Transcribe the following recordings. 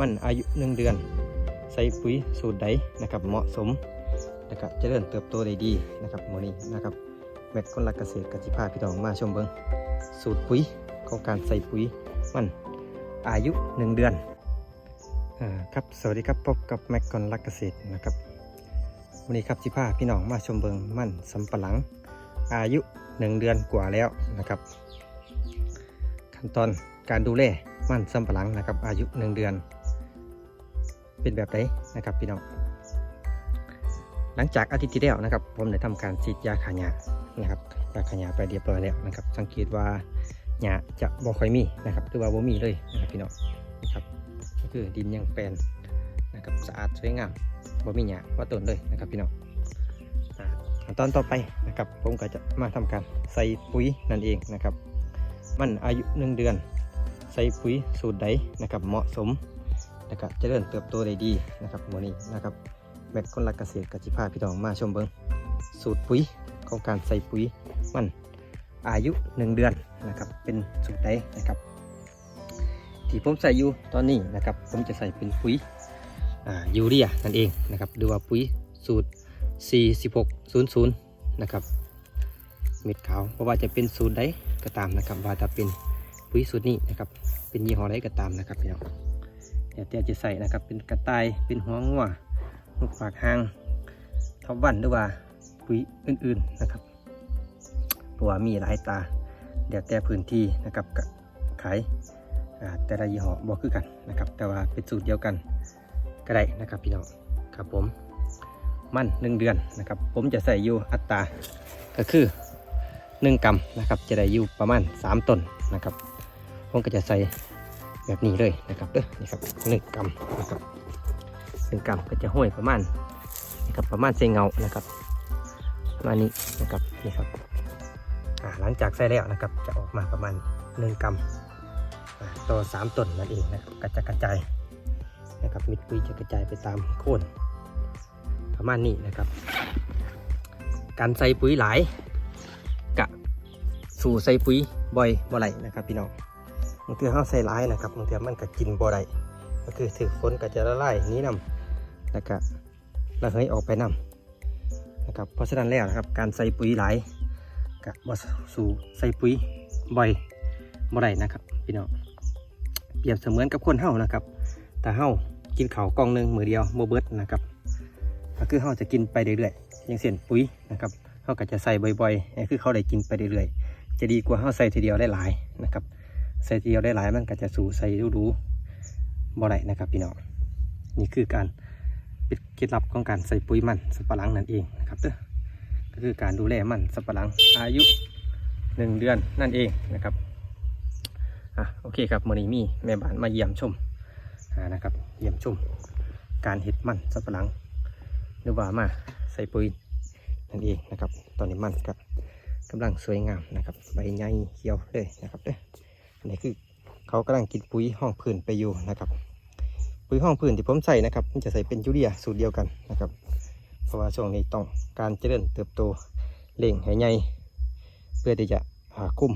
มันอายุหนึ่งเดือน ใส่ปุ๋ยสูตรใดนะครับ เหมาะสมนะครับจเจริญเติบโตได้ดีนะครับโมนี้นะครับแม็กคนรักเกษตรกสิภาพี่น้องมาชมเบิงสูตรปุ๋ยของการใส่ปุ๋ยมันอายุหนึ่งเดือนอครับสวัสดีครับพบกับแม็กคนรักเกษตรนะครับวันนี้ครับสิภาพี่น้องมาชมเบิงมันสำปะหลัง อายุหนึ่งเดือนกว่าแล้วนะครับ ขั้นตอนการดูแลมันสำปะหลังนะครับอายุหนึ่งเดือน เป็นแบบไหนนะครับพี่น้อง หลังจากอาทิตย์ที่แล้วนะครับ ผมได้ทำการฉีดยาขาหญ้านะครับยาขาหญ้าไปเรียบร้อยแล้วนะครับ สังเกตว่าหญ้าจะบ่ค่อยมีนะครับหรือว่าบ่มีเลยนะครับพี่น้องนะครับก็คือดินยังแปลนนะครับสะอาดสวยงามบ่มีหญ้าว่าต้นเลยนะครับพี่น้องตอนต่อไปนะครับผมก็จะมาทำการใส่ปุ๋ยนั่นเองนะครับ มันอายุหนึ่งเดือน ใส่ปุ๋ยสูตรใดนะครับเหมาะสม นะครับเจริญเติบโตได้ดีนะครับโมนี้นะครับแม็กคนรักเกษตรกสิภาพี่น้องมาชมเบิงสูตรปุ๋ยของการใส่ปุ๋ยมันอายุ 1 เดือนนะครับเป็นสูตรใดนะครับที่ผมใส่อยู่ตอนนี้นะครับผมจะใส่เป็นปุ๋ยยูเรียนั่นเองนะครับหรือว่าปุ๋ยสูตร 4600 นะครับเม็ดขาวเพราะว่าจะเป็นสูตรใดก็ตามนะครับว่าจะเป็นปุ๋ยสูตรนี้นะครับเป็นยี่ห้อใดก็ตามนะครับพี่น้อง เดี๋ยวเตียจะใส่นะครับ เป็นกระต่าย เป็นหัวงัวลูกปากหางทบวันหรือว่าปุ๋ยอื่นๆนะครับเพราะว่ามีหลายตาเดี๋ยวแต่พื้นที่นะครับขายแต่ละยี่ห้อบอกคือกันนะครับ แต่ว่าเป็นสูตรเดียวกันก็ได้นะครับพี่น้องครับผมมันหนึ่งเดือนนะครับ ผมจะใส่อยู่อัตราก็คือ1กรัมนะครับ จะได้อยู่ประมาณ 3ต้นนะครับ ผมก็จะใส่ แบบนี้เลยนะครับเด้อนี่ครับหนึ่งกรัมนะครับหนึ่งกรัมก็จะห้อยประมาณนะครับประมาณเซงเงานะครับประมาณนี้นะครับนี่ครับหลังจากใส่แล้วนะครับจะออกมาประมาณหนึ่งกรัมต่อสามต้นนั่นเองนะครับก็จะกระจายนะครับมิดปุ๋ยจะกระจายไปตามโคนประมาณนี้นะครับ การใส่ปุ๋ยหลายกะสู่ใส่ปุ๋ยบ่อยบ่ไหลนะครับพี่น้อง บางทีเขาใส่ร้ายนะครับบางทีมันก็กินบ่ได้ก็คือถือฝนก็จะละลายนี้นำแล้วก็ระเหยออกไปนำนะครับเพราะฉะนั้นแล้วนะครับการใส่ปุ๋ยหลายกับบ่สู่ใส่ปุ๋ยบ่อยบ่ได้นะครับพี่น้องเปรียบเสมือนกับคนเฮานะครับแต่เฮากินเขากองหนึ่งมือเดียวโมเบิดนะครับก็คือเฮาจะกินไปเรื่อยๆอย่างเช่นปุ๋ยนะครับเฮาก็จะใส่บ่อยๆนี่คือเขาได้กินไปเรื่อยๆ จะดีกว่าเฮาใส่ทีเดียวได้หลายๆนะครับ ใส่เดียวได้หลายมันก็จะสู่ใส่ดูๆบ่ได้นะครับพี่น้องนี่คือการป็นเคล็ดลับของการใส่ปุ๋ยมันสับปะหลังนั่นเองนะครับเด้อก็คือการดูแลมันสับปะหลังอายุหนึ่งเดือนนั่นเองนะครับอะโอเคครับมื่อนี้มีแม่บ้านมาเยี่ยมชมอ่านะครับเยี่ยมชม การเห็ดมันสับปะหลังหรือว่ามาใส่ปุ๋ยนั่นเองนะครับ ตอนนี้มันก็กำลังสวยงามนะครับใบใหญ่เขียวเลยนะครับเด้อ นนี้คือเขากำลังกินปุ๋ยห้องพื้นไปอยู่นะครับ ปุ๋ยห้องพื้นที่ผมใส่นะครับมันจะใส่เป็นยูเรียสูตรเดียวกันนะครับ เพราะว่าช่วงนี้ต้องการเจริญเติบโตเล่งให้ใหญ่เพื่อที่จะหาคุ้ม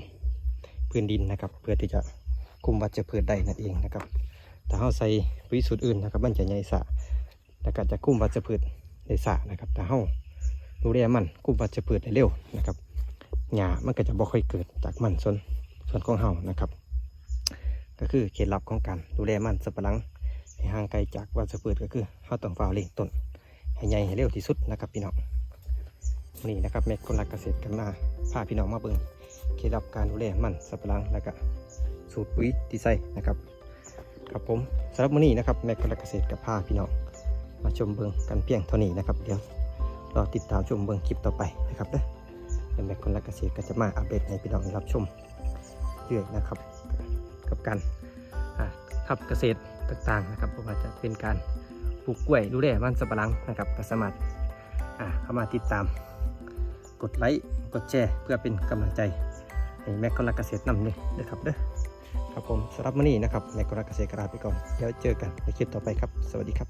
พื้นดินนะครับ เพื่อที่จะคุมวัชพืชได้นั่นเองนะครับถ้าเราใส่ปุ๋ยสูตรอื่นนะครับมันจะใหญ่สะแล้วก็จะคุ้มวัชพืชได้สะนะครับถ้าเราดูแลมันคุ้มวัชพืชได้เร็วนะครับหญ้ามันก็จะบ่ค่อยเกิดจากมันส่วนส่วนของเฮานะครับ ก็คือเคล็ดลับของการดูแลมันสับปะหลังให้ห่างไกลจากวัชพืชก็คือเฮาต้องฝ่าเลี้ยงต้นให้ใหญ่ให้เร็วที่สุดนะครับพี่น้องนี่นะครับแม่คนรักเกษตรกันมาพาพี่น้องมาเบิ่งเคล็ดลับการดูแลมันสับปะหลังแล้วก็สูตรปุ๋ยที่ใส่นะครับครับผมสำหรับมื้อนี้นะครับแม่คนรักเกษตรกับพาพี่น้องมาชมเบิ่งกันเพียงเท่านี้นะครับเดี๋ยวรอติดตามชมเบิ่งคลิปต่อไปนะครับเด้อแม่คนรักเกษตรก็จะมาอัปเดตให้พี่น้องรับชมเรื่อยนะครับ กับการอ่าทำเกษตรต่างๆนะครับเพราะว่าจะเป็นการปลูกกล้วยดูแลมันสับปะหลังนะครับก็สามารถเข้ามาติดตาม กดไลค์กดแชร์เพื่อเป็นกำลังใจให้แม็กคนรักเกษตรนำนี่นะครับเด้อครับผมสำหรับมื้อนี้นะครับแม็กคนรักเกษตรกลาไปก่อนเดี๋ยวเจอกันในคลิปต่อไปครับ สวัสดีครับ